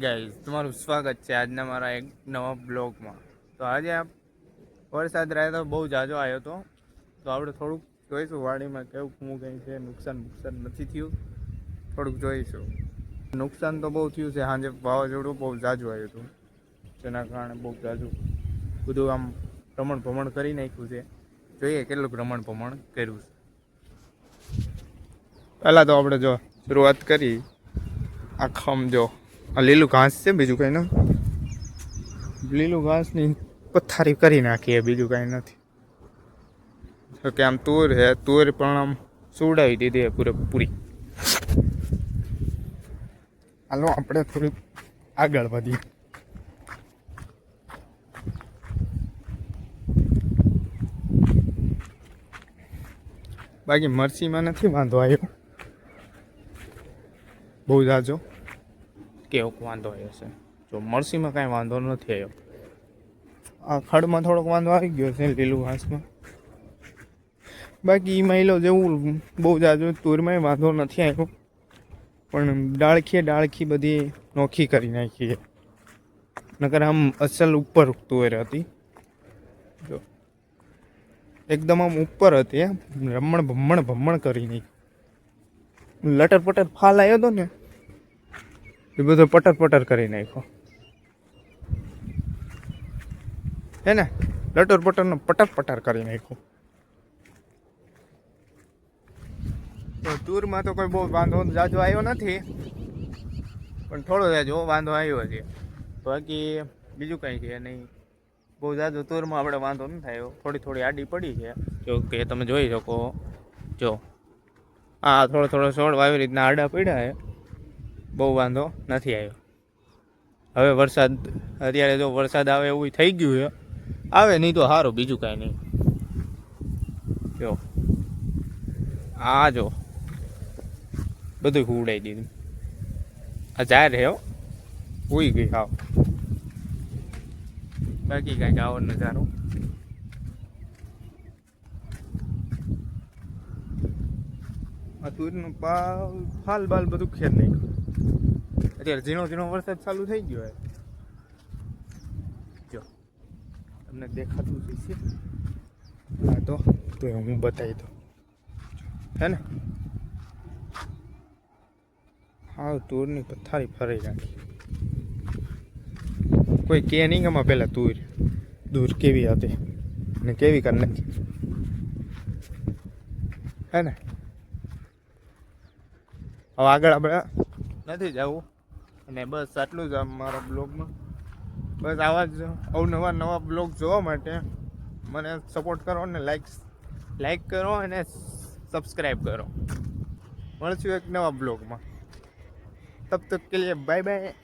Guys તમારું સ્વાગત છે આજના મારા એક નવા બ્લોગમાં. તો આજે વરસાદ રહ્યો તો બહુ જાજો આવ્યો હતો તો આપણે થોડુંક જોઈશું વાડીમાં કેવું હું કંઈ છે, નુકસાન નુકસાન નથી થયું. થોડુંક જોઈશું. નુકસાન તો બહુ થયું છે સાંજે વાવાઝોડું બહુ જાજુ આવ્યું હતું. જેના કારણે બહુ જાજુ બધું આમ ભ્રમણ ભ્રમણ કરી નાખ્યું છે. જોઈએ કેટલું ભ્રમણ ભ્રમણ કર્યું છે. પહેલાં તો આપણે જો શરૂઆત કરી. આખમ જો આ લીલું ઘાસ છે, બીજું કંઈ નથી. લીલું ઘાસની પથારી કરી નાખીએ બીજું કાંઈ નથી. તો કે આમ તુર છે, તુર પણ આમ સુવડાવી દીધી પૂરેપૂરી. હાલો, આપણે થોડીક આગળ વધીએ. બાકી મરસીમાં નથી વાંધો આવ્યો. બહુ જાજો. કેવો વાંધો આવ્યો છે? જો મરસીમાં કાંઈ વાંધો નથી આવ્યો. આ ખડમાં થોડોક વાંધો આવી ગયો છે લીલું ઘાસમાં. બાકી મહિલો જેવું બહુ જાજો તુરમાં વાંધો નથી આવ્યો. પણ ડાળખીએ ડાળખી બધી નોખી કરી નાખી નકર આમ અસલ ઉપર તુવેર હતી જો. એકદમ આમ ઉપર હતી રમણ ભમણ ભમણ કરી નાખી. લટર પટર ફાલ આવ્યો હતો ને? એ બધો પટર પટર કરી નાખ્યો. હે ને? લટર પટરનો પટર પટર કરી નાખ્યો. તો ટૂરમાં તો કોઈ બહુ વાંધો જાજો આવ્યો નથી. પણ થોડો જાજો વાંધો આવ્યો છે. બાકી બીજું કંઈ છે નહીં. બહુ જાજો ટૂરમાં આપણે વાંધો નહીં થયો થોડી થોડી આડી પડી છે. જો કે તમે જોઈ શકો જો. આ થોડો થોડો છોડ આવી રીતના આડા પડ્યા છે. બહુ વાંધો નથી આવ્યો. હવે વરસાદ, અત્યારે જો વરસાદ આવે એવું થઈ ગયું છે. આવે નહીં તો સારું બીજું કાંઈ નહીં. જો. આ જો. બધું ઉડાઈ દીધું. આ જાહેર હો. ઉઈ ગઈ હાવ. બાકી કાંઈક આવો નજારો આ તુરનું પાલ ફાલ બાલ બધું ખેર નાખ્યું. અત્યારે ઝીણો ઝીણો વરસાદ ચાલુ થઈ ગયો જો, તમને દેખાતું જ છે હા તો તો હું બતાવી દઉં. હે ને? હા તૂરની પથારી ફરી રાખી કોઈ કે નહીં ગમાં પહેલાં તૂર. દૂર કેવી હતી ને કેવી કરી નાખી. હે ને? હવે આગળ આપણે નથી જવું. અને બસ આટલું જ મારા બ્લોગમાં. બસ આવા જ અવનવા નવા બ્લોગ જોવા માટે મને સપોર્ટ કરો અને લાઈક લાઈક કરો અને સબસ્ક્રાઈબ કરો. મળશું એક નવા બ્લોગમાં. તબ તક કે લીએ બાય બાય